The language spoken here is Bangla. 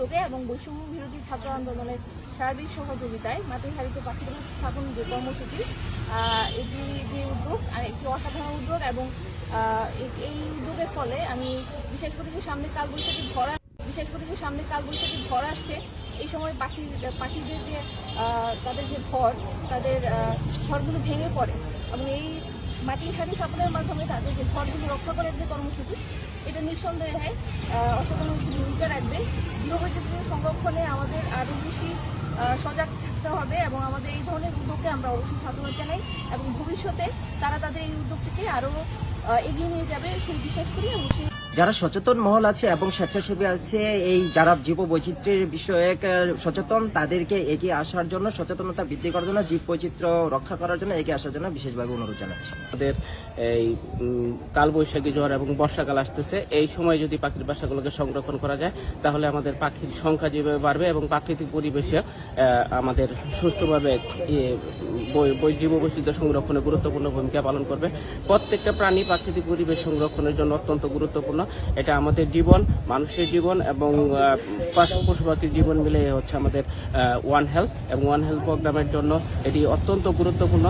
উদ্যোগে এবং বৈষম্য বিরোধী ছাত্র আন্দোলনের সার্বিক সহযোগিতায় মাটিহারিতে পাখি স্থাপন যে কর্মসূচি এটি যে উদ্যোগ একটি অসাধারণ উদ্যোগ এবং এই উদ্যোগের ফলে আমি বিশেষ করে যে সামনে কালবৈশাখী ঝড় বিশেষ করে যে সামনে কালবৈশাখী ঝড় আসছে, এই সময় পাখি, পাখিদের যে তাদের যে ঘর তাদের ঘরগুলো ভেঙে পড়ে এবং এই মাটির হাড়ি স্থাপনের মাধ্যমে তাদের যে ঘরগুলি রক্ষা করার যে কর্মসূচি, এটা নিঃসন্দেহে অসাধারণ ভূমিকা রাখবে। গৃহবৈচিত্র সংরক্ষণে আমাদের আরও বেশি সজাগ থাকতে হবে এবং আমাদের এই ধরনের উদ্যোগকে আমরা অবশ্যই সাধুবাদ জানাই এবং ভবিষ্যতে তারা তাদের এই উদ্যোগটিকে আরও এগিয়ে নিয়ে যাবে সেই বিশ্বাস করি এবং সেই যারা সচেতন মহল আছে এবং স্বেচ্ছাসেবী আছে এই যারা জীব বৈচিত্র্যের বিষয়ে সচেতন তাদেরকে এগিয়ে আসার জন্য সচেতনতা বৃদ্ধি করার জন্য জীব বৈচিত্র্য রক্ষা করার জন্য এগিয়ে আসার জন্য বিশেষভাবে অনুরোধ জানাচ্ছি। আমাদের এই কালবৈশাখী ঝড় এবং বর্ষাকাল আসতেছে। এই সময় যদি পাখির বাসাগুলোকে সংরক্ষণ করা যায় তাহলে আমাদের পাখির সংখ্যা যেভাবে বাড়বে এবং প্রাকৃতিক পরিবেশে আমাদের সুষ্ঠুভাবে ইয়ে, বৈ- বৈ- জীববৈচিত্র্য সংরক্ষণে গুরুত্বপূর্ণ ভূমিকা পালন করবে। প্রত্যেকটা প্রাণী প্রাকৃতিক পরিবেশ সংরক্ষণের জন্য অত্যন্ত গুরুত্বপূর্ণ। এটা আমাদের জীবন, মানুষের জীবন এবং পশু পাখির জীবন মিলে হচ্ছে আমাদের ওয়ান হেলথ এবং ওয়ান হেলথ প্রোগ্রামের জন্য এটি অত্যন্ত গুরুত্বপূর্ণ।